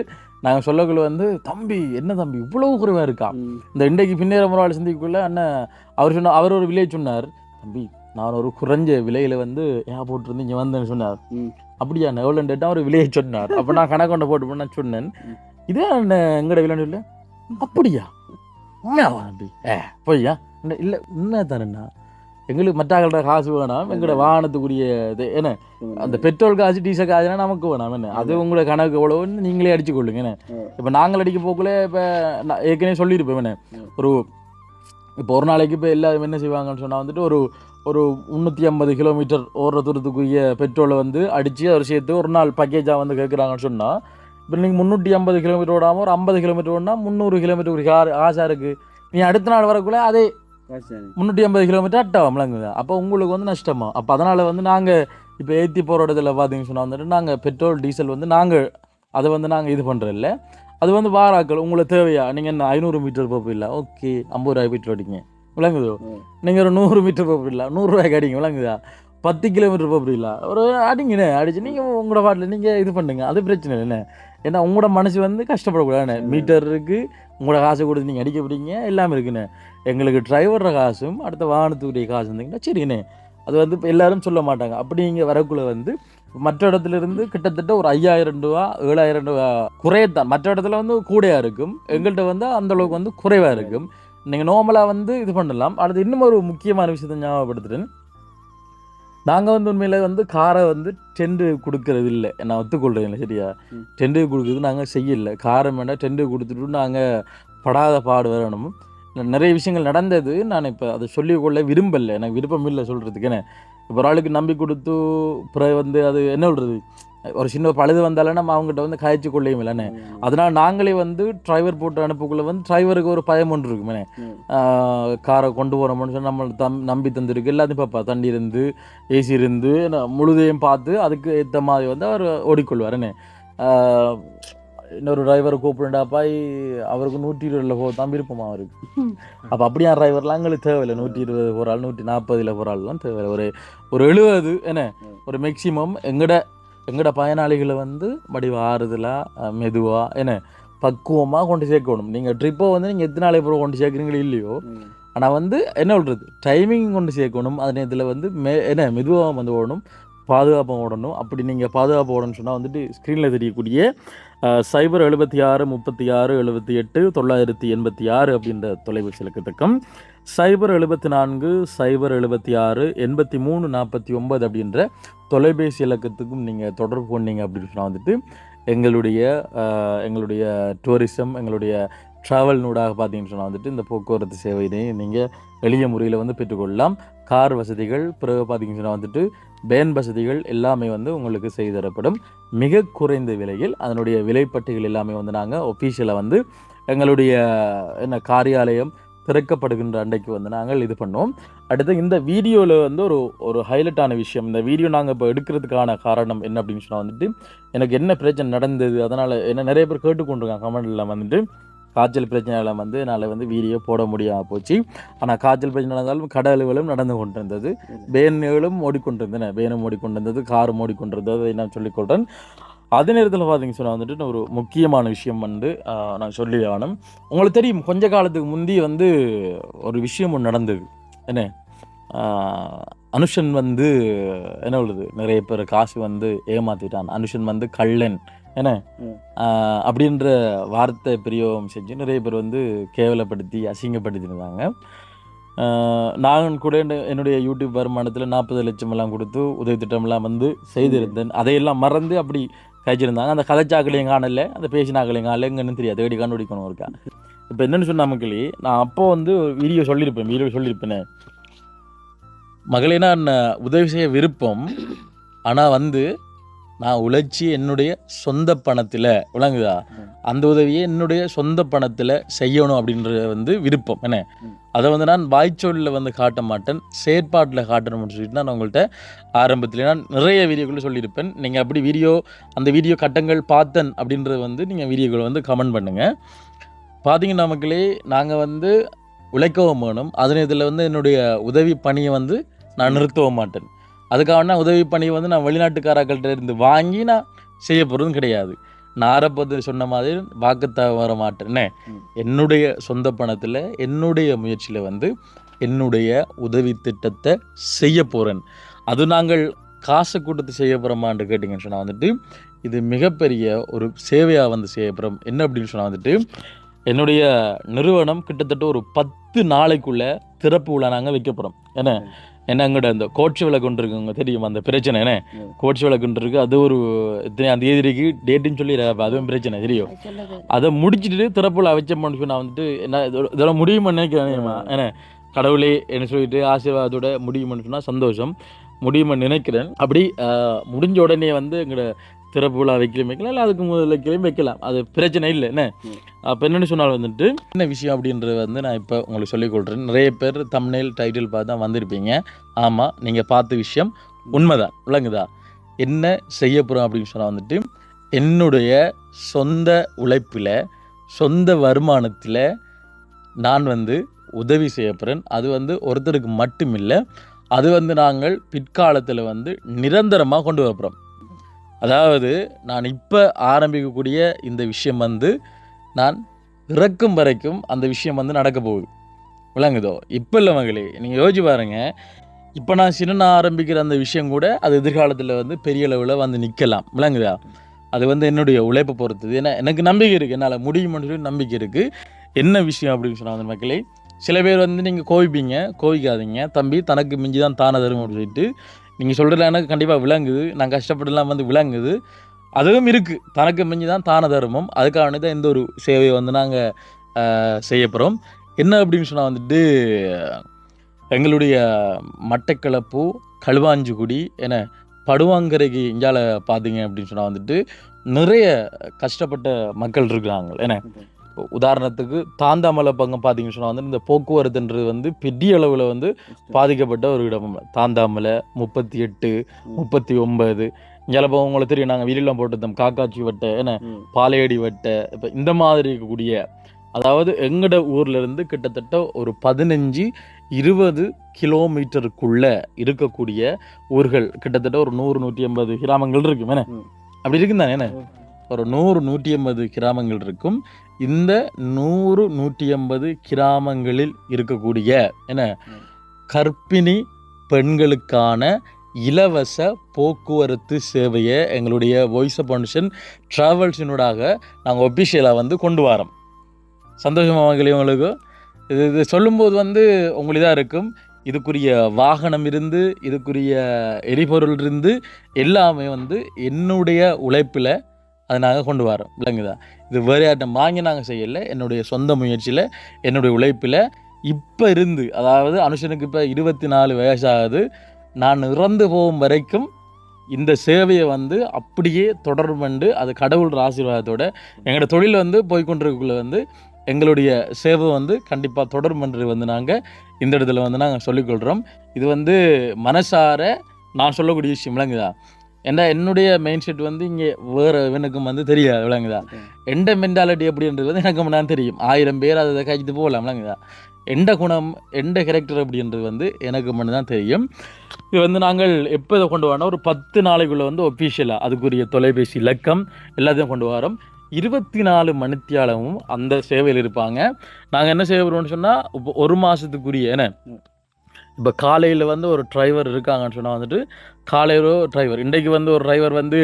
நாங்கள் சொல்லக்குள்ள வந்து தம்பி என்ன தம்பி இவ்வளவு குறைவாக இருக்கா? இந்த இன்றைக்கு பின்னேற முறாள் சிந்திக்குள்ள அண்ணன் அவர் சொன்ன அவர் ஒரு விலை சொன்னார். தம்பி நான் ஒரு குறைஞ்ச விலையில் வந்து ஏன் போட்டிருந்து இங்கே வந்தேன்னு சொன்னார். அப்படியா எவ்வளோ டேட்டா ஒரு விலையை சொன்னார். அப்போ நான் கணக்கொண்ட போட்டு நான் சொன்னேன். இதே அண்ணன் எங்கட விலைன்னு இல்லை? அப்படியா உண்மையாவா தம்பி? ஏ பொய்யா. இல்லை உண்மை தானேண்ணா எங்களுக்கு மற்றாக்களோட காசு வேணாம். எங்களோட வாகனத்துக்குரிய இது என்ன? அந்த பெட்ரோல் காசு டீசல் காசுனா நமக்கு வேணாம் என்ன? அது உங்களோட கணக்கு எவ்வளோன்னு நீங்களே அடிச்சு கொள்ளுங்க என்ன இப்போ நாங்கள் அடிக்க போக்குள்ள இப்போ நான் ஏற்கனவே சொல்லியிருப்பேன் என்ன? ஒரு இப்போ ஒரு நாளைக்கு இப்போ எல்லாரும் என்ன செய்வாங்கன்னு சொன்னால் வந்துட்டு ஒரு ஒரு முந்நூற்றி ஐம்பது கிலோமீட்டர் ஓடுற தூரத்துக்குரிய பெட்ரோலை வந்து அடித்து அவர் சேர்த்து ஒரு நாள் பேக்கேஜாக வந்து கேட்குறாங்கன்னு சொன்னால் இப்போ நீங்கள் முந்நூற்றி ஐம்பது கிலோமீட்டர் ஓடாமல் ஒரு ஐம்பது கிலோமீட்டர் ஓடினா முந்நூறு கிலோமீட்டர் ஒரு கார் ஆசா இருக்குது நீ அடுத்த நாள் வரக்குள்ள அதே முந்நூற்றி ஐம்பது கிலோமீட்டர் அட்டாகும் விளங்குது அப்போ உங்களுக்கு வந்து நஷ்டமா? அப்போ அதனால் வந்து நாங்கள் இப்போ ஏற்றி போகிற இடத்துல பார்த்தீங்கன்னு சொன்னால் வந்துட்டு நாங்கள் பெட்ரோல் டீசல் வந்து நாங்கள் அதை வந்து நாங்கள் இது பண்ணுறதில்ல அது வந்து வாராக்கள் உங்களுக்கு தேவையா? நீங்கள் என்ன ஐநூறு மீட்டர் போப்பில்ல ஓகே ஐம்பது ரூபாய் பெட்ரோல் அடிங்க. விளங்குதோ. நீங்கள் ஒரு நூறு மீட்டர் போப்பில்ல நூறுரூவாய்க்கு அடிங்க விளங்குதா? பத்து கிலோமீட்டர் போப்பில்ல ஒரு அடிங்கண்ணே அடிச்சு நீங்கள் உங்களோட பாட்டில் நீங்கள் இது பண்ணுங்க. அது பிரச்சனை இல்லை என்ன? ஏன்னா உங்களோட மனசு வந்து கஷ்டப்படக்கூடாது. மீட்டர் இருக்குது உங்களோட காசை கொடுத்து நீங்கள் அடிக்க பிடிங்க எல்லாமே இருக்குண்ணே. எங்களுக்கு டிரைவரோட காசும் அடுத்த வாகனத்துக்குரிய காசு இருந்தீங்கன்னா சரிண்ணே அது வந்து இப்போ எல்லாரும் சொல்ல மாட்டாங்க. அப்படி இங்கே வரக்குள்ள வந்து மற்ற இடத்துல இருந்து கிட்டத்தட்ட ஒரு ஐயாயிரம் ரூபா ஏழாயிரம் ரூபா குறையத்தான். மற்ற இடத்துல வந்து கூடையாக இருக்கும். எங்கள்கிட்ட வந்து அந்த அளவுக்கு வந்து குறைவாக இருக்கும். நீங்கள் நார்மலாக வந்து இது பண்ணலாம். அடுத்து இன்னும் ஒரு முக்கியமான விஷயத்தை ஞாபகப்படுத்துறேன். நாங்கள் வந்து உண்மையில் வந்து காரை வந்து டெண்டு கொடுக்கறது இல்லை நான் ஒத்துக்கொள்கிறேன் இல்லை சரியா. டெண்டு கொடுக்குறது நாங்கள் செய்யலை. காரம் வேண்டாம் டெண்டு கொடுத்துட்டு நாங்கள் படாத பாடு வரணும் நிறைய விஷயங்கள் நடந்தது. நான் இப்போ அதை சொல்லிக்கொள்ள விரும்பலை. எனக்கு விருப்பம் இல்லை சொல்கிறதுக்கு என்ன? இப்போ ஒரு ஆளுக்கு நம்பி கொடுத்து பிறகு வந்து அது என்ன சொல்கிறது ஒரு சின்ன பழுது வந்தாலே நம்ம அவங்ககிட்ட வந்து காய்ச்சி கொள்ளையும் இல்லைண்ணே. அதனால் நாங்களே வந்து டிரைவர் போட்டு அனுப்பக்குள்ள வந்து டிரைவருக்கு ஒரு பயம் ஒன்று இருக்குமே. காரை கொண்டு போகிறோம்னு சொல்லி நம்ம தம் நம்பி தந்திருக்கு. எல்லாத்தையும் பார்ப்பா தண்ணி இருந்து ஏசி இருந்து முழுதையும் பார்த்து அதுக்கு ஏற்ற மாதிரி வந்து அவர் ஓடிக்கொள்வாருன்னு ஆஹ், இன்னொரு டிரைவரை கூப்பிடுண்டாப்பாய் அவருக்கு நூற்றி இருபதில் போ தான் விருப்பமா அவருக்கு? அப்போ அப்படியா டிரைவர்லாம் எங்களுக்கு தேவையில்லை. நூற்றி இருபது போகிற ஆள் நூற்றி நாற்பதில் போகிற ஆள்லாம் தேவையில்லை. ஒரு ஒரு எழுபது என்ன? ஒரு மேக்சிமம் எங்கட எங்கட பயனாளிகளை வந்து வடிவ ஆறுதலாக மெதுவாக என்ன பக்குவமாக கொண்டு சேர்க்கணும். நீங்கள் ட்ரிப்போ வந்து நீங்கள் எத்தனை நாளைக்கு பிறகு கொண்டு சேர்க்குறீங்களோ இல்லையோ ஆனால் வந்து என்ன சொல்கிறது டைமிங் கொண்டு சேர்க்கணும். அதே இதில் வந்து மே என்ன மெதுவாக வந்து ஓடணும். பாதுகாப்பாக ஓடணும். அப்படி நீங்கள் பாதுகாப்பு ஓடணும்னு சொன்னால் வந்துட்டு ஸ்க்ரீனில் தெரியக்கூடிய சைபர் எழுபத்தி ஆறு முப்பத்தி ஆறு எழுபத்தி எட்டு தொள்ளாயிரத்தி எண்பத்தி ஆறு அப்படின்ற தொலைபேசி இலக்கத்துக்கும் சைபர் எழுபத்தி நான்கு சைபர் எழுபத்தி ஆறு எண்பத்தி மூணு நாற்பத்தி ஒன்பது அப்படின்ற தொலைபேசி இலக்கத்துக்கும் நீங்கள் தொடர்பு கொண்டீங்க அப்படின்னு சொன்னால் வந்துட்டு எங்களுடைய எங்களுடைய டூரிசம் எங்களுடைய ட்ராவல் நூடாக பார்த்தீங்கன்னு சொன்னால் வந்துட்டு இந்த போக்குவரத்து சேவையினை நீங்கள் எளிய முறையில் வந்து பெற்றுக்கொள்ளலாம். கார் வசதிகள் பிறகு பார்த்தீங்கன்னு சொன்னால் வந்துட்டு பேன் வசதிகள் எல்லாமே வந்து உங்களுக்கு செய்து தரப்படும். மிக குறைந்த விலையில் அதனுடைய விலைப்பட்டிகள் எல்லாமே வந்து நாங்கள் ஒஃபீஷியலாக வந்து எங்களுடைய என்ன காரியாலயம் திறக்கப்படுகின்ற அன்றைக்கு வந்து நாங்கள் இது பண்ணுவோம் அடுத்து இந்த வீடியோவில் வந்து ஒரு ஒரு ஹைலைட்டான விஷயம். இந்த வீடியோ நாங்கள் இப்போ எடுக்கிறதுக்கான காரணம் என்ன அப்படின்னு சொன்னால் வந்துட்டு எனக்கு என்ன பிரச்சனை நடந்தது அதனால் என்ன நிறைய பேர் கேட்டுக்கொண்டிருக்காங்க கமெண்ட்ல வந்துட்டு. காய்ச்சல் பிரச்சனையால வந்து என்னால் வந்து வீடியோ போட முடியாமல் போச்சு. ஆனால் காய்ச்சல் பிரச்சனை நடந்தாலும் கடலுகளும் நடந்து கொண்டிருந்தது. பேனுகளும் ஓடிக்கொண்டிருந்தன. பேனும் ஓடிக்கொண்டிருந்தது காரும் ஓடிக்கொண்டிருந்தது நான் சொல்லிக்கொள்கிறேன் அதே நேரத்தில் பார்த்தீங்க சொன்னால் வந்துட்டு ஒரு முக்கியமான விஷயம் வந்து நான் சொல்லி ஆகணும். உங்களுக்கு தெரியும் கொஞ்ச காலத்துக்கு முந்தி வந்து ஒரு விஷயம் ஒன்று நடந்தது. என்ன? அனுஷன் வந்து என்ன சொல்லுது நிறைய பேர் காசு வந்து ஏமாத்திட்டான். அனுஷன் வந்து கள்ளன். என்ன? அப்படின்ற வார்த்தை பிரயோகம் செஞ்சு நிறைய பேர் வந்து கேவலப்படுத்தி அசிங்கப்படுத்தியிருந்தாங்க. ஆஹ், நான் கூட என்ன- என்னுடைய யூடியூப் வருமானத்தில் நாற்பது லட்சம் எல்லாம் கொடுத்து உதவி திட்டம்லாம் வந்து செய்திருந்தேன். அதையெல்லாம் மறந்து அப்படி கழிச்சிருந்தாங்க. அந்த கதைச்சாக்களையும் காணல அந்த பேசினாக்களையும் காணல. எங்கன்னு தெரியாது. தேடி கண்டுபிடிக்கணும் இருக்கா? இப்போ என்னென்னு சொன்ன மக்களே நான் அப்போ வந்து வீடியோ சொல்லியிருப்பேன் வீடியோ சொல்லியிருப்பேனே. மகளே நான் உதவி செய்ய விருப்பம். ஆனால் வந்து நான் உழைச்சி என்னுடைய சொந்த பணத்தில் விளங்குதா? அந்த உதவியை என்னுடைய சொந்த பணத்தில் செய்யணும் அப்படின்றது வந்து விருப்பம். என்ன? அதை வந்து நான் வாய்ச்சொல்லில் வந்து காட்ட மாட்டேன். செயற்பாட்டில் காட்டணும்னு சொல்லிட்டு நான் உங்கள்கிட்ட ஆரம்பத்தில் நான் நிறைய வீடியோக்களை சொல்லியிருப்பேன். நீங்கள் அப்படி வீடியோ அந்த வீடியோ கட்டங்கள் பார்த்தன் அப்படின்றது வந்து நீங்கள் வீடியோக்களை வந்து கமெண்ட் பண்ணுங்கள் பார்த்தீங்கன்னா மக்களே நாங்கள் வந்து உழைக்கவும் வேணும். அதன் இதில் வந்து என்னுடைய உதவி பணியை வந்து நான் நிறுத்தவும் மாட்டேன். அதுக்காக நான் உதவி பணியை வந்து நான் வெளிநாட்டுக்காரர்கள்ட்ட இருந்து வாங்கி நான் செய்ய போகிறதும் கிடையாது. நான் ஆரம்பத்தில் சொன்ன மாதிரி வாக்குத்தா வர மாட்டேன் என்ன ம். என்னுடைய சொந்த பணத்தில் என்னுடைய முயற்சியில் வந்து என்னுடைய உதவி திட்டத்தை செய்ய போகிறேன் அது நாங்கள் காசை கொடுத்து செய்ய போகிறோமான்னு கேட்டிங்கன்னு சொன்னால் வந்துட்டு இது மிகப்பெரிய ஒரு சேவையாக வந்து செய்ய போகிறோம் என்ன அப்படின்னு சொன்னால் வந்துட்டு என்னுடைய நிறுவனம் கிட்டத்தட்ட ஒரு பத்து நாளைக்குள்ள திறப்பு விழா நாங்கள் வைக்க போகிறோம் என்ன? என்ன எங்கள்கிட்ட அந்த கோட்சி விளக்கு ஒன்று இருக்குங்க தெரியும்? அந்த பிரச்சனை என்ன. கோட்சி விளக்கு ஒன்று இருக்குது அது ஒரு இத்தனை அந்த தேதிக்கு டேட்டுன்னு சொல்லி அதுவும் பிரச்சனை தெரியும். அதை முடிச்சிட்டு திறப்பு விழா வச்சோம்னு சொன்னா வந்துட்டு என்ன இதோட- இதோட முடியும்னு நினைக்கிறேன் என்ன? கடவுளே என்ன சொல்லிட்டு ஆசீர்வாதத்தோட முடியும்னு சொன்னால் சந்தோஷம். முடியும்னு நினைக்கிறேன். அப்படி முடிஞ்ச உடனே வந்து எங்களோட திறப்பு விழா வைக்கலாம் வைக்கலாம் இல்லை அதுக்கு முதல்ல வைக்கலாம் வைக்கலாம் அது பிரச்சனை இல்லை என்ன? அப்போ என்னென்னு சொன்னால் வந்துட்டு என்ன விஷயம் அப்படின்றது வந்து நான் இப்போ உங்களுக்கு சொல்லிக் கொடுறேன் நிறைய பேர் தம்னேல் டைட்டில் பார்த்து தான் வந்திருப்பீங்க. ஆமாம் நீங்கள் பார்த்த விஷயம் உண்மைதான் விளங்குதா? என்ன செய்ய போகிறோம் அப்படின்னு சொன்னால் வந்துட்டு என்னுடைய சொந்த உழைப்பில் சொந்த வருமானத்தில் நான் வந்து உதவி செய்ய போகிறேன் அது வந்து ஒருத்தருக்கு மட்டும் இல்லை அது வந்து நாங்கள் பிற்காலத்தில் வந்து நிரந்தரமாக கொண்டு வரப்போகிறோம் அதாவது நான் இப்போ ஆரம்பிக்கக்கூடிய இந்த விஷயம் வந்து நான் இறக்கும் வரைக்கும் அந்த விஷயம் வந்து நடக்க போகுது. விளங்குதோ? இப்போ இல்லை மகளே நீங்கள் யோசிச்சு பாருங்கள் இப்போ நான் சின்ன ஆரம்பிக்கிற அந்த விஷயம் கூட அது எதிர்காலத்தில் வந்து பெரிய அளவில் வந்து நிற்கலாம் விளங்குதா? அது வந்து என்னுடைய உழைப்பை பொறுத்தது. ஏன்னா எனக்கு நம்பிக்கை இருக்குது என்னால் முடியும்னு சொல்லி நம்பிக்கை இருக்குது என்ன விஷயம் அப்படின்னு சொன்னால் அந்த மக்களே சில பேர் வந்து நீங்கள் கோவிப்பீங்க கோவிக்காதீங்க. தம்பி தனக்கு மிஞ்சி தான் தானே தரும் அப்படின்னு சொல்லிட்டு நீங்கள் சொல்கிறது எனக்கு கண்டிப்பாக விளங்குது. நான் கஷ்டப்பட்டுலாம் வந்து விளங்குது. அதுவும் இருக்குது தனக்கு மிஞ்சி தான் தான தர்மம். அதுக்காக தான் இந்த ஒரு சேவையை வந்து நாங்கள் செய்ய போகிறோம் என்ன அப்படின்னு சொன்னால் வந்துட்டு எங்களுடைய மட்டக்களப்பு களுவாஞ்சிக்குடி என படுவாங்கரைக்கு இங்கால பார்த்தீங்க அப்படின்னு சொன்னால் வந்துட்டு நிறைய கஷ்டப்பட்ட மக்கள் இருக்கிறாங்க. ஏன்னா உதாரணத்துக்கு தாந்தாமலை பங்கம் பார்த்தீங்கன்னு சொன்னால் வந்து இந்த போக்குவரத்துன்றது வந்து பெரிய அளவில் வந்து பாதிக்கப்பட்ட ஒரு இடம். தாந்தாமலை முப்பத்தி எட்டு முப்பத்தி ஒன்பது. இங்கே இப்போ உங்களுக்கு தெரியும் நாங்கள் வெளியெல்லாம் போட்டிருந்தோம். காக்காச்சி வட்டை என்ன. பாலையடி வட்டை இப்போ இந்த மாதிரி இருக்கக்கூடிய அதாவது எங்கட ஊர்ல இருந்து கிட்டத்தட்ட ஒரு பதினஞ்சு இருபது கிலோமீட்டருக்குள்ள இருக்கக்கூடிய ஊர்கள். கிட்டத்தட்ட ஒரு நூறு நூற்றி ஐம்பது கிராமங்கள் இருக்கும் என்ன. அப்படி இருக்கும் தானே என்ன ஒரு நூறு நூற்றி ஐம்பது கிராமங்கள் இருக்கும். இந்த நூறு நூற்றி ஐம்பது கிராமங்களில் இருக்கக்கூடிய என்ன? ம். கர்ப்பிணி பெண்களுக்கான இலவச போக்குவரத்து சேவையை எங்களுடைய வாய்ஸ் ஃபவுண்டேஷன் ட்ராவல்ஸினூடாக நாங்கள் ஒபிஷியலாக வந்து கொண்டு வரோம். சந்தோஷமா மகளே உங்களுக்கு? இது இது சொல்லும்போது வந்து உங்களுக்கு இதாக இருக்கும். இதுக்குரிய வாகனம் இருந்து இதுக்குரிய எரிபொருள் இருந்து எல்லாமே வந்து என்னுடைய உழைப்பில் அதை நாங்கள் கொண்டு வரோம் விளங்குதா? இது வேறு யார்ட்டம் வாங்கி நாங்கள் செய்யலை. என்னுடைய சொந்த முயற்சியில் என்னுடைய உழைப்பில் இப்போ இருந்து அதாவது அனுஷனுக்கு இப்போ இருபத்தி நாலு வயசாகுது. நான் இறந்து போகும் வரைக்கும் இந்த சேவையை வந்து அப்படியே தொடர்பண்டு அது கடவுளோட ஆசீர்வாதத்தோட எங்களோட தொழில் வந்து போய்க்கொண்டிருக்குள்ள வந்து எங்களுடைய சேவை வந்து கண்டிப்பாக தொடர்பன்று வந்து நாங்கள் இந்த இடத்துல வந்து நாங்கள் சொல்லிக்கொள்கிறோம் இது வந்து மனசார நான் சொல்லக்கூடிய விஷயம் விளங்குதா? ஏன்னா என்னுடைய மெயின் செட் வந்து இங்கே வேறு இவனுக்கும் வந்து தெரியாது விளங்குதா? எந்த மென்டாலிட்டி அப்படின்றது வந்து எனக்கு தான் தெரியும். ஆயிரம் பேர் அதை கழித்து போகலாம் விளங்குதா? எந்த குணம் எந்த கேரக்டர் அப்படின்றது வந்து எனக்கு மட்டும் தான் தெரியும். இது வந்து நாங்கள் எப்போ இதை கொண்டு வரோம் ஒரு பத்து நாளைக்குள்ளே வந்து ஒஃபிஷியலாக அதுக்குரிய தொலைபேசி இலக்கம் எல்லாத்தையும் கொண்டு வரோம். இருபத்தி நாலு மணித்தியாலமும் அந்த சேவையில் இருப்பாங்க. நாங்கள் என்ன செய்ய போகிறோம்னு சொன்னால் இப்போ ஒரு மாதத்துக்குரிய என்ன? இப்போ காலையில் வந்து ஒரு டிரைவர் இருக்காங்கன்னு சொன்னால் வந்துட்டு காலையிலோ டிரைவர் இன்றைக்கு வந்து ஒரு டிரைவர் வந்து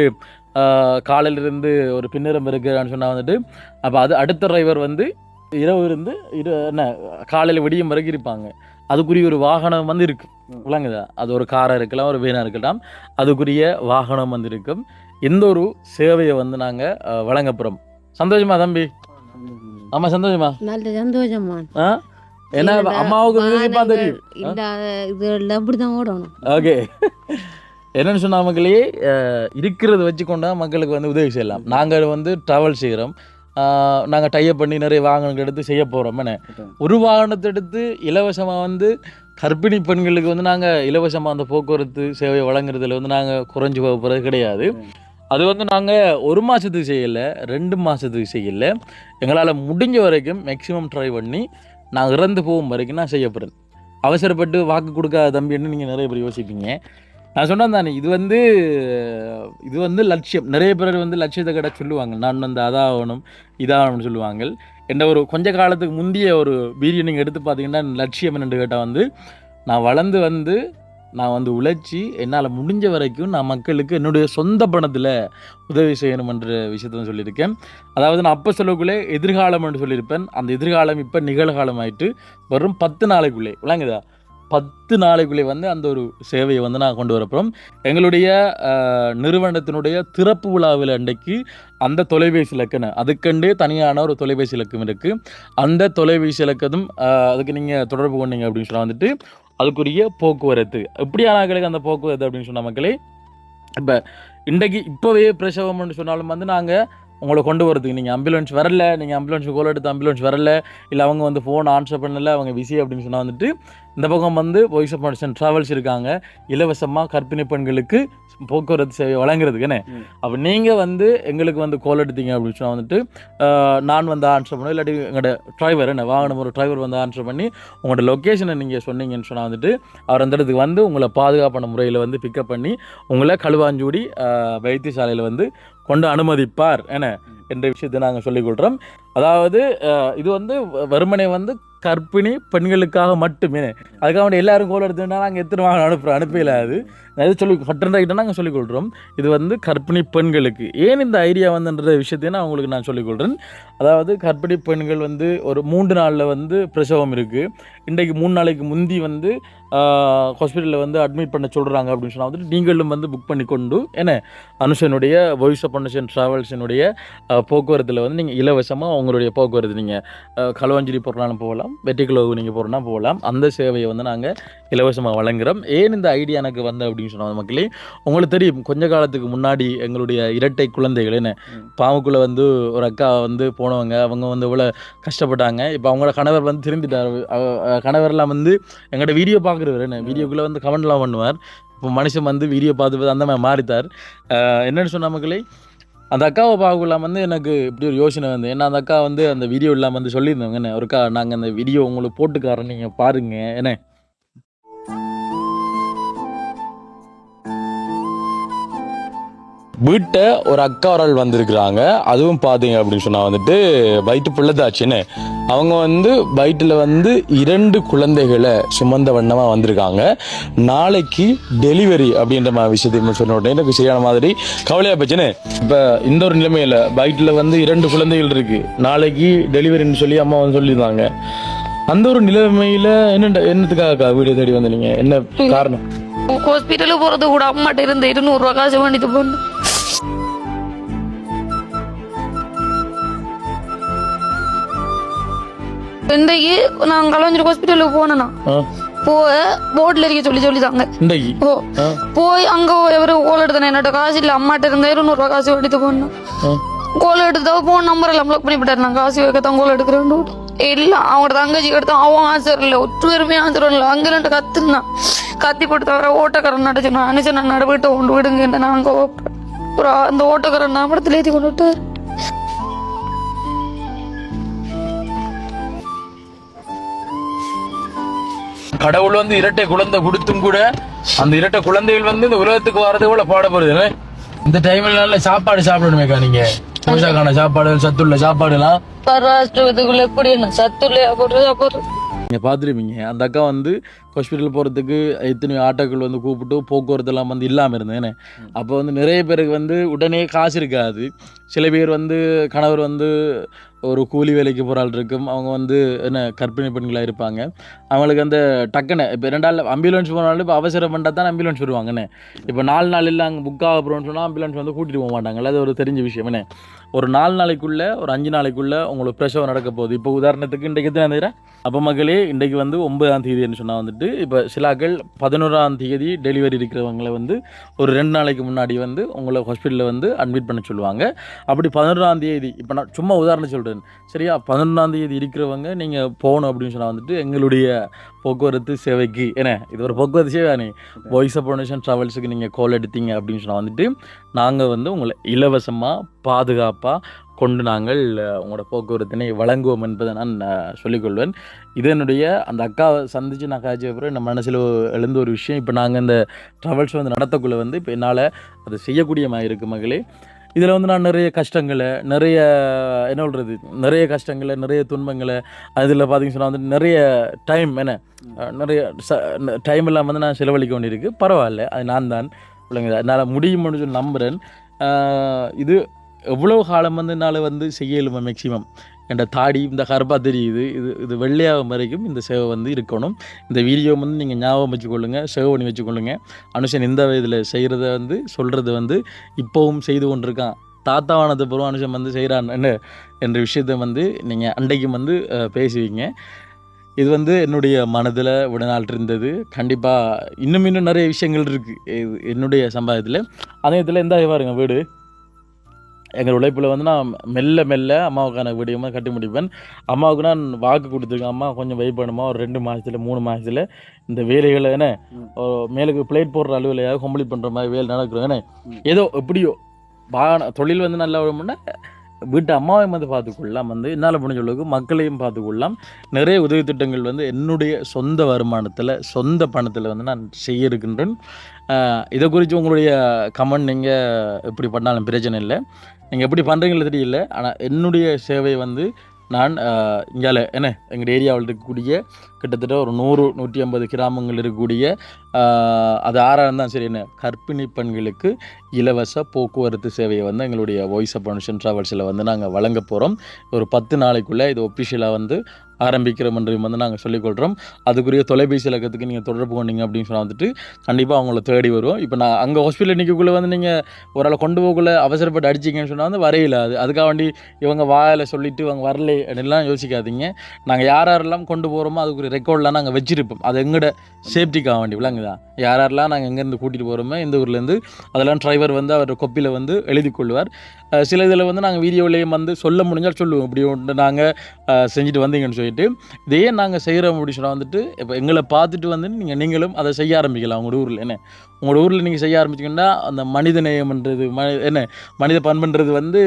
காலையிலிருந்து ஒரு பின்னரம் இருக்கிறான்னு சொன்னால் வந்துட்டு அப்போ அது அடுத்த டிரைவர் வந்து இரவு இருந்து இரு என்ன காலையில் விடியும் வரைக்கும் இருப்பாங்க. அதுக்குரிய ஒரு வாகனம் வந்து இருக்கு. ம். விளங்குதா? அது ஒரு காராக இருக்கலாம் ஒரு வேனாக இருக்கலாம். அதுக்குரிய வாகனம் வந்து இருக்கும். இந்த ஒரு சேவையை வந்து நாங்கள் வழங்க போகிறோம் சந்தோஷமா தம்பி? ஆமாம் சந்தோஷமா? நல்ல சந்தோஷமா ஆ? ஏன்னா அம்மாவுக்கு தெரியும். இல்லாத இதுல அப்படிதான் ஓடணும். ஓகே. என்னன்னு சொன்னா மக்களே இருக்கிறத வச்சு கொண்டா மக்களுக்கு வந்து உதவி செய்யலாம். நாங்கள் வந்து ட்ராவல் செய்கிறோம் நாங்கள் டைப் பண்ணி நிறைய வாகனங்கள் எடுத்து செய்ய போகிறோம் என்ன? ஒரு வாகனத்தை எடுத்து இலவசமாக வந்து கர்ப்பிணி பெண்களுக்கு வந்து நாங்கள் இலவசமாக அந்த போக்குவரத்து சேவை வழங்குறதுல வந்து நாங்கள் குறைஞ்சி போக போகிறது கிடையாது. அது வந்து நாங்கள் ஒரு மாதத்துக்கு செய்யலை ரெண்டு மாதத்துக்கு செய்யலை. எங்களால் முடிஞ்ச வரைக்கும் மேக்ஸிமம் ட்ரை பண்ணி நான் இறந்து போகும் வரைக்கும் நான் செய்ய போகிறேன் அவசரப்பட்டு வாக்கு கொடுக்காத தம்பின்னு நீங்கள் நிறைய பேர் யோசிப்பீங்க. நான் சொன்னேன் தானே இது வந்து இது வந்து லட்சியம். நிறைய பேர் வந்து லட்சியத்தை கடை சொல்லுவாங்க நான் வந்து அதாகணும் இதாகணும்னு சொல்லுவாங்க. என்ற ஒரு கொஞ்ச காலத்துக்கு முந்தைய ஒரு வீடியோ நீங்கள் எடுத்து பார்த்தீங்கன்னா லட்சியம் என்னென்னு கேட்டால் வந்து நான் வளர்ந்து வந்து நான் வந்து உழைச்சி என்னால் முடிஞ்ச வரைக்கும் நான் மக்களுக்கு என்னுடைய சொந்த பணத்தில் உதவி செய்யணுமென்ற விஷயத்த சொல்லியிருக்கேன். அதாவது நான் அப்போ சொல்லக்குள்ளே எதிர்காலம் என்று சொல்லியிருப்பேன். அந்த எதிர்காலம் இப்போ நிகழ்காலம் ஆயிட்டு வரும் பத்து நாளைக்குள்ளே விளங்குதா? பத்து நாளைக்குள்ளே வந்து அந்த ஒரு சேவையை வந்து நான் கொண்டு வரப்போம் எங்களுடைய நிறுவனத்தினுடைய திறப்பு விழாவில் அன்றைக்கு அந்த தொலைபேசி இலக்கணு அதுக்கண்டே தனியான ஒரு தொலைபேசி இலக்கம் இருக்குது அந்த தொலைபேசி இலக்கதும் அதுக்கு நீங்கள் தொடர்பு கொண்டீங்க அப்படின்னு சொன்னால் வந்துட்டு அதுக்குரிய போக்குவரத்து. எப்படியான ஆட்களுக்கு அந்த போக்குவரத்து அப்படின்னு சொன்ன மக்களே இப்போ இன்றைக்கு இப்போவே பிரசவம்னு சொன்னாலும் வந்து நாங்கள் உங்களை கொண்டு வரதுக்கு. நீங்கள் ஆம்புலன்ஸ் வரல நீங்கள் ஆம்புலன்ஸ் கோல் எடுத்து ஆம்புலன்ஸ் வரல இல்லை அவங்க வந்து ஃபோன் ஆன்சர் பண்ணல அவங்க பிஸி அப்படின்னு சொன்னால் வந்துட்டு இந்த பக்கம் வந்து வாய்ஸ் ஆஃப் மெடிசன் ட்ராவல்ஸ் இருக்காங்க. இலவசமாக கர்ப்பிணி பெண்களுக்கு போக்குவரத்து சேவை வழங்குறதுக்குன்னு. அப்போ நீங்கள் வந்து எங்களுக்கு வந்து கோல் எடுத்தீங்க அப்படின்னு சொன்னால் வந்துட்டு நான் வந்து ஆன்சர் பண்ணுவேன் இல்லாட்டி எங்களோட டிரைவர் என்ன வாகனம் ஒரு டிரைவர் வந்து ஆன்சர் பண்ணி உங்களோட லொக்கேஷனை நீங்கள் சொன்னீங்கன்னு சொன்னால் வந்துட்டு அவர் அந்த இடத்துக்கு வந்து உங்களை பாதுகாப்பான முறையில் வந்து பிக்கப் பண்ணி உங்களை களுவாஞ்சூடி ஆஹ், வைத்தியசாலையில் வந்து கொண்டு அனுமதிப்பார் என என்ற விஷயத்தை நாங்கள் சொல்லிக் கொள்கிறோம் அதாவது இது வந்து வ- வந்து கர்ப்பிணி பெண்களுக்காக மட்டுமே. அதுக்காக வேண்டி எல்லாரும் கோல் எடுத்துட்டா நாங்கள் எத்தனை வாங்க அனுப்புகிறோம் அனுப்பல அது? எது சொல்லி கட்டுறாக்கிட்ட நாங்கள் சொல்லிக் கொள்கிறோம் இது வந்து கர்ப்பிணி பெண்களுக்கு. ஏன் இந்த ஐடியா வந்துன்ற விஷயத்தையும் நான் உங்களுக்கு நான் சொல்லிக் கொள்கிறேன் அதாவது கற்பிணி பெண்கள் வந்து ஒரு மூன்று நாளில் வந்து பிரசவம் இருக்குது இன்றைக்கு மூணு நாளைக்கு முந்தி வந்து ஹாஸ்பிட்டலில் வந்து அட்மிட் பண்ண சொல்கிறாங்க அப்படின்னு சொன்னால் வந்துட்டு நீங்களும் வந்து புக் பண்ணி கொண்டு என்ன அனுஷனுடைய வாய்ஸ் ஆஃப் அனுஷன் ட்ராவல்ஸினுடைய போக்குவரத்தில் வந்து நீங்கள் இலவசமாக உங்களுடைய போக்குவரத்து நீங்கள் களுவாஞ்சிரி போகிறனாலும் போகலாம் வெட்டிக்குளவு நீங்கள் போகிறனா போகலாம். அந்த சேவையை வந்து நாங்கள் இலவசமாக வழங்குறோம். ஏன் இந்த ஐடியா எனக்கு வந்து அப்படின்னு சொன்னால் மக்களே உங்களுக்கு தெரியும் கொஞ்ச காலத்துக்கு முன்னாடி எங்களுடைய இரட்டை குழந்தைகள் என்ன ம். பாவக்குள்ளே வந்து ஒரு அக்கா வந்து போனவங்க அவங்க வந்து இவ்வளோ கஷ்டப்பட்டாங்க. இப்போ அவங்களோட கணவர் வந்து திரும்பிட்டார் கணவர்லாம் வந்து எங்கள்கிட்ட வீடியோ பார்க்குறவர் என்ன வீடியோக்குள்ளே வந்து கமெண்ட்லாம் பண்ணுவார். இப்போ மனுஷன் வந்து வீடியோ பார்த்து அந்த மாதிரி மாறித்தார் என்னன்னு சொன்ன மக்களே அந்த அக்காவை பார்க்கலாம் வந்து எனக்கு இப்படி ஒரு யோசனை வந்து. ஏன்னா அந்த அக்கா வந்து அந்த வீடியோ இல்லாமல் வந்து சொல்லியிருந்தவங்க என்ன ஒருக்கா நாங்கள் அந்த வீடியோ உங்களுக்கு போட்டுக்காரன் நீங்கள் பாருங்கள் என்ன? வீட்டை ஒரு அக்காரால் வந்திருக்கிறாங்க. அதுவும் பார்த்தீங்க அப்படின்னு சொன்னால் வந்துட்டு வயிற்று பிள்ளைதாச்சுன்னு அவங்க வந்து வயிற்றில் வந்து இரண்டு குழந்தைகளை சுமந்த வண்ணமாக வந்திருக்காங்க. நாளைக்கு டெலிவரி அப்படின்ற மாதிரி விஷயத்தையும் சொன்ன உடனே எனக்கு சரியான மாதிரி கவலையாக போச்சுன்னு. இப்போ இந்த ஒரு நிலைமையில் வயிற்றில் வந்து இரண்டு குழந்தைகள் இருக்குது நாளைக்கு டெலிவரின்னு சொல்லி அம்மா வந்து சொல்லியிருந்தாங்க. அந்த ஒரு நிலைமையில் என்ன என்னத்துக்காக வீடு தேடி வந்தீங்க? என்ன காரணம்? ஹாஸ்பிட்டலுக்கு போறது கூட அம்மாட்ட இருந்து இருநூறு ரூபா காசு வாங்கிட்டு போகணும். இன்றைக்கு நான் களவஞ்சூர் ஹாஸ்பிட்டலுக்கு போனேன்னா ஆ, போய் போர்டில் இருக்க சொல்லி சொல்லிதாங்க. ஓ. போய் அங்க எவரு கோல் எடுத்தேன் என்னோட காசு இல்ல அம்மாட்ட இருந்த இருநூறு ரூபா காசு போகணும். ஆ. கோல் எடுத்தா போன் நம்பர் எல்லாம் பிளாக் பண்ணி விட்டாரு நான் காசு வைக்கத்தான் கோல் எடுக்கிறேன். இல்லை அவங்களோட தங்கச்சி எடுத்தா அவன் ஆன்சர் இல்லை. ஒற்றுவருமே ஆன்சர் இல்லை அங்க கத்துனான் கத்தி போட்டு தவிர ஓட்டக்காரன் நடிச்சு நான் அனுச்சு நான் நடுவிட்டு கொண்டு விடுங்க நான் அங்க ஒரு அந்த ஓட்டக்காரன் நாமடத்துல ஏற்றி கொண்டு விட்டார். கடவுள் வந்து இரட்டை குழந்தை கொடுத்தும் கூட அந்த இரட்டை குழந்தைகள் வந்து இந்த உலகத்துக்கு வர்றது கூட பாடப்படுது. இந்த டைம்ல நல்ல சாப்பாடு சாப்பிடணுமேக்கா நீங்க? பூஜாக்கான சாப்பாடு சத்துள்ள சாப்பாடுலாம் பராஷ்டிரத்துக்குள்ள எப்படி என்ன? நீங்க பார்த்துருப்பீங்க அந்த அக்கா வந்து ஹாஸ்பிட்டல் போகிறதுக்கு எத்தனை ஆட்டோக்கள் வந்து கூப்பிட்டு போக்குவரத்து எல்லாம் வந்து இல்லாமல் இருந்தேன் அப்போ வந்து நிறைய பேருக்கு வந்து உடனே காசு இருக்காது. சில பேர் வந்து கணவர் வந்து ஒரு கூலி வேலைக்கு போகிற ஆள் இருக்கும். அவங்க வந்து என்ன கற்பிணி பெண்களாக இருப்பாங்க. அவங்களுக்கு அந்த டக்குன்னு இப்போ ரெண்டாள் அம்புலன்ஸ் போனாலும் இப்போ அவசரம் பண்ணால் தான் அம்புலன்ஸ் வருவாங்கண்ணே இப்போ நாலு நாள் இல்லை அங்கே புக் ஆக போகிறோம்னு சொன்னால் அம்புலன்ஸ் வந்து கூட்டிகிட்டு போக மாட்டாங்கல்ல அது ஒரு தெரிஞ்ச விஷயம் என்ன? ஒரு நாலு நாளைக்குள்ளே ஒரு அஞ்சு நாளைக்குள்ளே உங்களுக்கு பிரசவம் நடக்க போகுது. இப்போ உதாரணத்துக்கு இன்றைக்கு எத்தனை தேதி? அப்போ மக்களே இன்றைக்கு வந்து ஒன்பதாம் தேதின்னு சொன்னால் வந்துட்டு இப்போ சிலாக்கள் பதினோராம் தேதி டெலிவரி இருக்கிறவங்கள வந்து ஒரு ரெண்டு நாளைக்கு முன்னாடி வந்து உங்களை ஹாஸ்பிட்டலில் வந்து அட்மிட் பண்ண சொல்லுவாங்க. அப்படி பதினோராம் தேதி இப்போ நான் சும்மா உதாரணம் சொல்கிறேன் சரியா? பதினொன்றாம் தேதி இருக்கிறவங்க நீங்கள் போகணும் அப்படின்னு சொன்னால் வந்துட்டு எங்களுடைய போக்குவரத்து சேவைக்கு. என்ன? இது ஒரு போக்குவரத்து சேவை நீ வாய்ஸ் ஆஃப் டொனேஷன் ட்ராவல்ஸுக்கு நீங்கள் கால் எடுத்தீங்க அப்படின்னு சொன்னால் வந்துட்டு நாங்கள் வந்து உங்களை இலவசமாக பாதுகாப்பாக கொண்டு நாங்கள் உங்களோட போக்குவரத்தினை வழங்குவோம் என்பதை நான் சொல்லிக்கொள்வேன். இது என்னுடைய அந்த அக்காவை சந்தித்து நான் காய்ச்சிய அப்புறம் நம்ம மனசில் எழுந்த ஒரு விஷயம். இப்போ நாங்கள் இந்த ட்ராவல்ஸ் வந்து நடத்தக்குள்ள வந்து இப்போ என்னால் அதை செய்யக்கூடிய மாதிரி இருக்குது மகளே. இதில் வந்து நான் நிறைய கஷ்டங்களை நிறைய என்ன சொல்கிறது நிறைய கஷ்டங்களை நிறைய துன்பங்களை அதில் பார்த்தீங்கன்னு சொன்னால் வந்து நிறைய டைம் என்ன நிறைய ச டைம் எல்லாம் வந்து நான் செலவழிக்க வேண்டியிருக்கு. பரவாயில்ல அது நான் தான். பிள்ளைங்க என்னால் முடியும்னு சொல்லி நம்புகிறேன் இது எவ்வளோ காலம் வந்து என்னால் வந்து செய்யலுமே மேக்சிமம் என்ற தாடி இந்த கருப்பாக தெரியுது. இது இது வெள்ளையாக வரைக்கும் இந்த சேவை வந்து இருக்கணும். இந்த வீடியோ வந்து நீங்கள் ஞாபகம் வச்சுக்கொள்ளுங்கள் சேவ் பண்ணி வச்சுக்கொள்ளுங்க. அனுஷன் இந்த இதில் செய்கிறத வந்து சொல்கிறது வந்து இப்போவும் செய்து கொண்டிருக்கான். தாத்தாவானது பிறகு அனுஷன் வந்து செய்கிறான் என்ன? என்ற விஷயத்தை வந்து நீங்கள் அன்றைக்கும் வந்து பேசுவீங்க. இது வந்து என்னுடைய மனதில் விடநாள் இருந்தது. கண்டிப்பாக இன்னும் இன்னும் நிறைய விஷயங்கள் இருக்குது இது என்னுடைய சம்பாதத்தில் அதே இதில் எந்த பாருங்க வீடு. எங்கள் உழைப்பில் வந்து நான் மெல்ல மெல்ல அம்மாவுக்கான வீடியோமாக கட்டி முடிப்பேன். அம்மாவுக்கு நான் வாக்கு கொடுத்துருக்கேன். அம்மா கொஞ்சம் வெயிட் பண்ணுமா? ஒரு ரெண்டு மாதத்தில் மூணு மாதத்தில் இந்த வேலைகளை என்ன மேலுக்கு பிளேட் போடுற அளவுலையாவது கம்ப்ளீட் பண்ணுற மாதிரி வேலை நடக்கிறோம். என்ன ம். ஏதோ எப்படியோ வாகன தொழில் வந்து நல்லா வரும்னா வீட்டு அம்மாவையும் வந்து பார்த்துக்கொள்ளலாம். வந்து என்னால் முடிஞ்ச அளவுக்கு மக்களையும் பார்த்துக்கொள்ளலாம். நிறைய உதவி திட்டங்கள் வந்து என்னுடைய சொந்த வருமானத்தில் சொந்த பணத்தில் வந்து நான் செய்ய இருக்கின்றேன் இதை குறித்து உங்களுடைய கமெண்ட் நீங்கள் எப்படி பண்ணாலும் பிரச்சனை இல்லை. நீங்கள் எப்படி பண்ணுறீங்களோ தெரியல. ஆனால் என்னுடைய சேவை வந்து நான் இங்கால என்ன எங்கள் ஏரியாவில் இருக்கக்கூடிய கிட்டத்தட்ட ஒரு நூறு நூற்றி ஐம்பது கிராமங்கள் இருக்கக்கூடிய அது ஆறாக இருந்தால் சரி என்ன கர்ப்பிணி பெண்களுக்கு இலவச போக்குவரத்து சேவையை வந்து எங்களுடைய வாய்ஸ் அப் ஃபவுண்டேஷன் ட்ராவல்ஸில் வந்து நாங்கள் வழங்க போகிறோம் ஒரு பத்து நாளைக்குள்ளே இது ஒஃபிஷியலாக வந்து ஆரம்பிக்கிறோம் என்று வந்து நாங்கள் சொல்லிக்கொள்கிறோம். அதுக்குரிய தொலைபேசி இலக்கத்துக்கு நீங்கள் தொடர்பு கொண்டீங்க அப்படின்னு சொன்னால் வந்துட்டு கண்டிப்பாக அவங்கள தேடி வருவோம். இப்போ நான் அங்கே ஹாஸ்பிட்டலில் நிற்கக்குள்ளே வந்து நீங்கள் ஒரு ஆளை கொண்டு போகக்குள்ளே அவசரப்பட்டு அடிச்சிங்கன்னு சொன்னால் வந்து வரையில அது. அதுக்காக வேண்டி இவங்க வாயில் சொல்லிவிட்டு இவங்க வரல அப்படின்லாம் யோசிக்காதீங்க. நாங்கள் யார் யாரெல்லாம் கொண்டு போகிறோமோ அதுக்குரிய ரெக்கார்ட்லாம் நாங்கள் வச்சுருப்போம். அது எங்களோட சேஃப்டிக்காக வேண்டி விளங்குதா? யார் யாரெல்லாம் நாங்கள் எங்கேருந்து கூட்டிகிட்டு போகிறோமோ எந்த ஊர்லேருந்து அதெல்லாம் டிரைவர் வந்து அவர் கொப்பியில் வந்து எழுதி கொள்வார். சில இதில் வந்து நாங்கள் வீடியோலேயும் வந்து சொல்ல முடிஞ்சால் சொல்லுவோம். இப்படி ஒன்று நாங்கள் செஞ்சுட்டு வந்தீங்கன்னு சொல்லிட்டு இதையே நாங்கள் செய்கிறோம் அப்படி சொன்னால் வந்துட்டு இப்போ எங்களை பார்த்துட்டு வந்து நீங்கள் நீங்களும் அதை செய்ய ஆரம்பிக்கலாம் உங்களோட ஊரில். என்ன? உங்களோட ஊரில் நீங்கள் செய்ய ஆரம்பிச்சிங்கன்னா அந்த மனித நேயம்ன்றது ம என்ன? மனித பண்புன்றது வந்து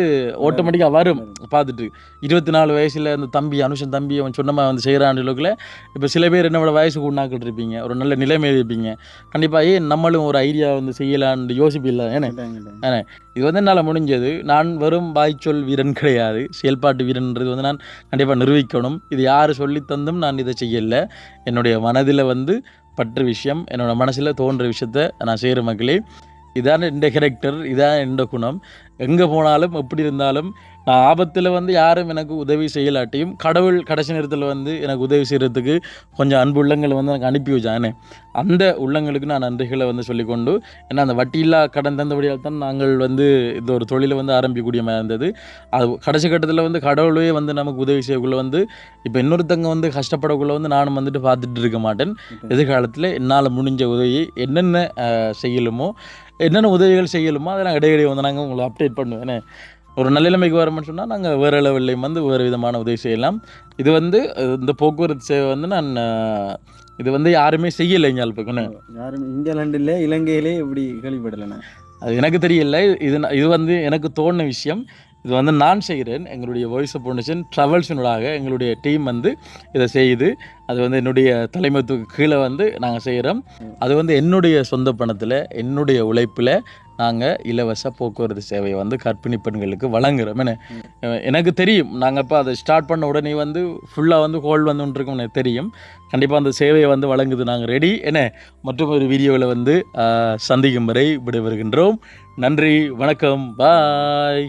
ஆட்டோமேட்டிக்காக வரும். பார்த்துட்டு இருபத்தி நாலு வயசில் அந்த தம்பி அனுஷன் தம்பி அவன் சொன்னமா வந்து செய்கிறான் அளவுக்குள்ள இப்போ சில பேர் என்னோட வயசு கூண்ணாக்கள் இருப்பீங்க ஒரு நல்ல நிலைமை இருப்பீங்க. கண்டிப்பாக ஏன் நம்மளும் ஒரு ஐடியா வந்து செய்யலான்னு யோசிப்பில்லை ஏன்னா இது வந்து என்னால் முடிஞ்சது. நான் வெறும் வாய்ச்சொல் வீரன் கிடையாது. செயல்பாட்டு வீரன்றது வந்து நான் கண்டிப்பாக நிரூபிக்கணும். இது யார் சொல்லித்தந்தும் நான் இதை செய்யலை. என்னுடைய மனதில் வந்து பற்ற விஷயம் என்னோடய மனசில் தோன்ற விஷயத்த நான் செய்கிற மக்களே. இதான் எந்த கேரக்டர் இதான் எந்த குணம். எங்கே போனாலும் எப்படி இருந்தாலும் நான் ஆபத்தில் வந்து யாரும் எனக்கு உதவி செய்யலாட்டியும் கடவுள் கடைசி நேரத்தில் வந்து எனக்கு உதவி செய்கிறதுக்கு கொஞ்சம் அன்பு உள்ளங்களை வந்து எனக்கு அனுப்பி வச்சானே. அந்த உள்ளங்களுக்கு நான் நன்றிகளை வந்து சொல்லிக்கொண்டு ஏன்னா அந்த வட்டியில்லா கடன் தந்தபடியால் தான் நாங்கள் வந்து இந்த ஒரு தொழிலை வந்து ஆரம்பிக்கக்கூடிய மாதிரி இருந்தது. அது கடைசி கட்டத்தில் வந்து கடவுளே வந்து நமக்கு உதவி செய்யக்குள்ள வந்து இப்போ இன்னொருத்தங்க வந்து கஷ்டப்படக்குள்ள வந்து நானும் வந்துட்டு பார்த்துட்டு இருக்க மாட்டேன். எதிர்காலத்தில் என்னால் முடிஞ்ச உதவி என்னென்ன செய்யலுமோ என்னென்ன உதவிகள் செய்யலுமோ அதை நான் இடையிடையே வந்து நாங்கள் உங்களை அப்டேட் பண்ணுவேன். ஒரு நல்ல நிலைமைக்கு வரோம்னு சொன்னால் நாங்கள் வேறு லெவல்லையும் வந்து வேறு விதமான உதவி செய்யலாம். இது வந்து இந்த போக்குவரத்து சேவை வந்து நான் இது வந்து யாருமே செய்யலை இங்கே பக்கம் யாரும் இங்கிலாண்டில் இலங்கையிலே இப்படி கேள்விப்படலைண்ணே. அது எனக்கு தெரியல. இது இது வந்து எனக்கு தோணுன விஷயம். இது வந்து நான் செய்கிறேன். எங்களுடைய வாய்ஸ் ஆஃப் ஃபவுண்டேஷன் ட்ராவல்ஸினூடாக எங்களுடைய டீம் வந்து இதை செய்யுது அது வந்து என்னுடைய தலைமைத்துக்கு கீழே வந்து நாங்கள் செய்கிறோம். அது வந்து என்னுடைய சொந்த பணத்தில் என்னுடைய உழைப்பில் நாங்கள் இலவச போக்குவரத்து சேவையை வந்து கற்பிணி பெண்களுக்கு வழங்குறோம் என்ன? எனக்கு தெரியும். நாங்கள் இப்போ அதை ஸ்டார்ட் பண்ண உடனே வந்து ஃபுல்லாக வந்து ஹோல் வந்துருக்கோம் எனக்கு தெரியும். கண்டிப்பாக அந்த சேவையை வந்து வழங்குது நாங்கள் ரெடி என்ன? மற்றும் ஒரு வீடியோவில் வந்து சந்திக்கும் வரை விடைபெறுகின்றோம். நன்றி வணக்கம். பாய்